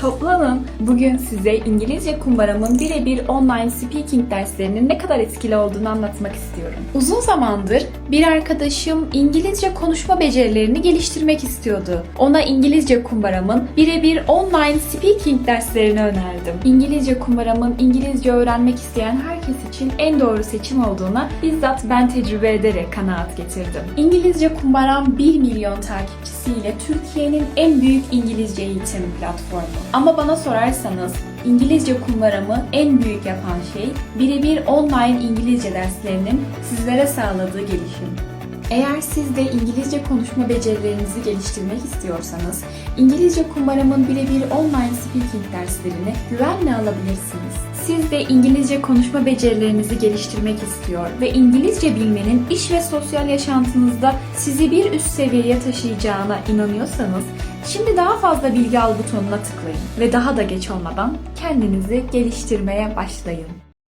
Toplanın. Bugün size İngilizce kumbaramın birebir online speaking derslerinin ne kadar etkili olduğunu anlatmak istiyorum. Uzun zamandır bir arkadaşım İngilizce konuşma becerilerini geliştirmek istiyordu. Ona İngilizce kumbaramın birebir online speaking derslerini önerdim. İngilizce kumbaramın İngilizce öğrenmek isteyen herkes için en doğru seçim olduğuna bizzat ben tecrübe ederek kanaat getirdim. İngilizce kumbaram 1 milyon takipçisiyle Türkiye'nin en büyük İngilizce eğitim platformu. Ama bana sorarsanız İngilizce kumbaramı en büyük yapan şey birebir online İngilizce derslerinin sizlere sağladığı gelişim. Eğer siz de İngilizce konuşma becerilerinizi geliştirmek istiyorsanız, İngilizce kumbaramın birebir online speaking derslerini güvenle alabilirsiniz. Siz de İngilizce konuşma becerilerinizi geliştirmek istiyor ve İngilizce bilmenin iş ve sosyal yaşantınızda sizi bir üst seviyeye taşıyacağına inanıyorsanız, şimdi daha fazla bilgi al butonuna tıklayın ve daha da geç olmadan kendinizi geliştirmeye başlayın.